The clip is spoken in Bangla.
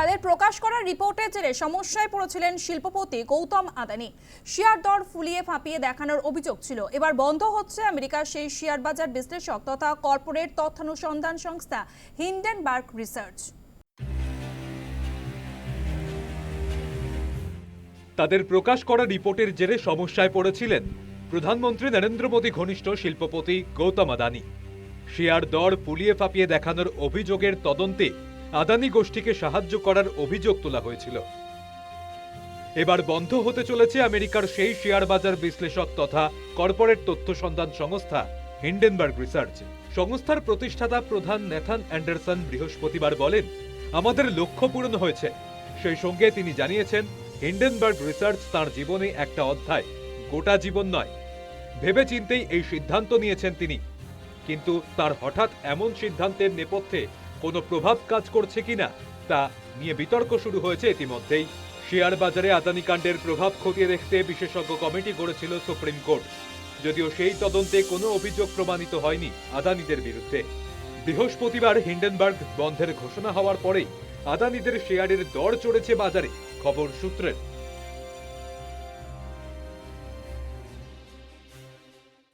তাদের প্রকাশ করা রিপোর্টের জেরে সমস্যায় পড়েছিলেন শিল্পপতি গৌতম আদানি। শেয়ার দর ফুলিয়ে ফাঁপিয়ে দেখানোর অভিযোগ ছিল। এবার বন্ধ হচ্ছে আমেরিকার সেই শেয়ার বাজার বিশ্লেষক তথা কর্পোরেট তথ্যানুসন্ধান সংস্থা হিন্ডেনবার্গ রিসার্চ। তাদের প্রকাশ করা রিপোর্টের জেরে সমস্যায় পড়েছিলেন প্রধানমন্ত্রী নরেন্দ্র মোদী ঘনিষ্ঠ শিল্পপতি গৌতম আদানি। শেয়ার দর ফুলিয়ে ফাঁপিয়ে দেখানোর অভিযোগের তদন্তে আদানি গোষ্ঠীকে সাহায্য করার অভিযোগ তোলা হয়েছিল। এবার বন্ধ হতে চলেছে আমেরিকার সেই শেয়ার বাজার বিশ্লেষক তথা কর্পোরেট তথ্য সন্ধান সংস্থা হিন্ডেনবার্গ রিসার্চ। সংস্থার প্রতিষ্ঠাতা প্রধান নেথান অ্যান্ডারসন বৃহস্পতিবার বলেন, আমাদের লক্ষ্য পূরণ হয়েছে। সেই সঙ্গে তিনি জানিয়েছেন, হিন্ডেনবার্গ রিসার্চ তার জীবনে একটা অধ্যায়, গোটা জীবন নয়। ভেবে ভেবেচিন্তেই এই সিদ্ধান্ত নিয়েছেন তিনি। কিন্তু তার হঠাৎ এমন সিদ্ধান্তের নেপথ্যে কোনো প্রভাব কাজ করছে কিনা তা নিয়ে বিতর্ক শুরু হয়েছে ইতিমধ্যেই। শেয়ার বাজারে আদানি কাণ্ডের প্রভাব খতিয়ে দেখতে বিশেষজ্ঞ কমিটি গড়েছিল সুপ্রিম কোর্ট। যদিও সেই তদন্তে কোনো অভিযোগ প্রমাণিত হয়নি আদানিদের বিরুদ্ধে। বৃহস্পতিবার হিন্ডেনবার্গ বন্ধের ঘোষণা হওয়ার পরেই আদানিদের শেয়ারের দর চড়েছে বাজারে, খবর সূত্রের।